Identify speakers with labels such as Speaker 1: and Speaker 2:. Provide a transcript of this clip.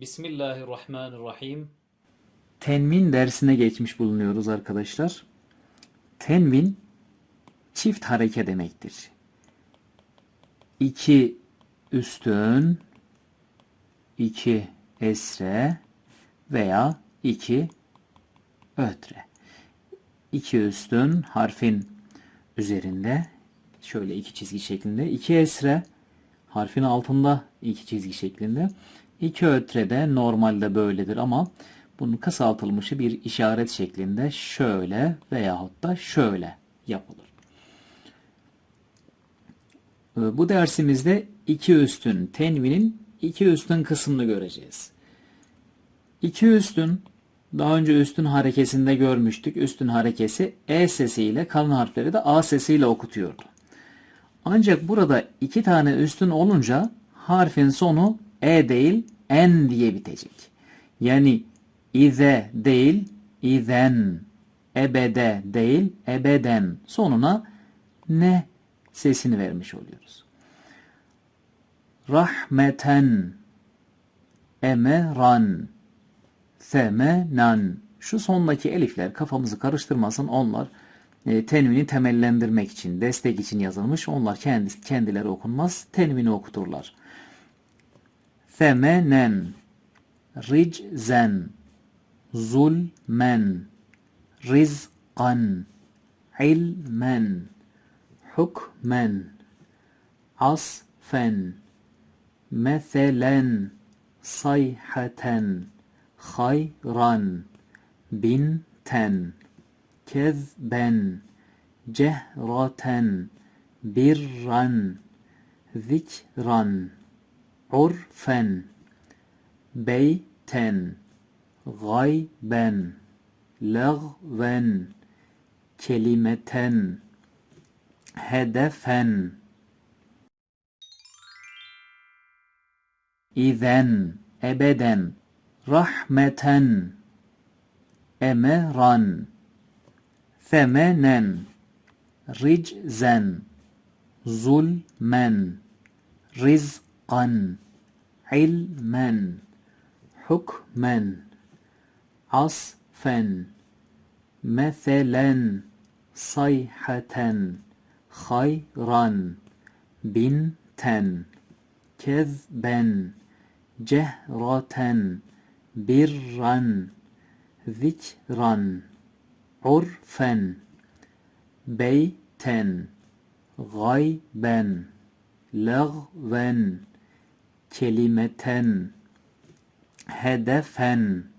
Speaker 1: Bismillahirrahmanirrahim.
Speaker 2: Tenvin dersine geçmiş bulunuyoruz arkadaşlar. Tenvin çift hareke demektir. İki üstün, iki esre veya iki ötre. İki üstün harfin üzerinde şöyle iki çizgi şeklinde, iki esre harfin altında iki çizgi şeklinde. İki ötre de normalde böyledir ama bunun kısaltılmışı bir işaret şeklinde şöyle veyahut da şöyle yapılır. Ee, Bu dersimizde iki üstün tenvinin iki üstün kısmını göreceğiz. İki üstün daha önce üstün harekesinde görmüştük. Üstün harekesi E sesiyle kalın harfleri de A sesiyle okutuyordu. Ancak burada iki tane üstün olunca harfin sonu E değil N diye bitecek. Yani ize değil izen, ebede değil ebeden sonuna ne sesini vermiş oluyoruz. Rahmeten, emeran, semenan. Şu sondaki elifler kafamızı karıştırmasın. Onlar e, tenvini temellendirmek için, destek için yazılmış. Onlar kendi, kendileri okunmaz. Tenvini okuturlar. Femenen, riczen, zulmen, rizqan, ilmen, hukmen, asfen, meselen, sayhaten, hayran, binten, kezben, cehraten, birran, zikran, urfen, beyten, gayben, lagven, kelimeten, hedefen, izen, ebeden, rahmeten, emeran, femenen, riczen, zulmen, rizqan, ilmen, hukmen, asfen, meselen, sayhaten, hayran, binten, kezben, cehraten, birran, zikran, urfen, beyten, gayben, lagven, kelimeten, hedefen,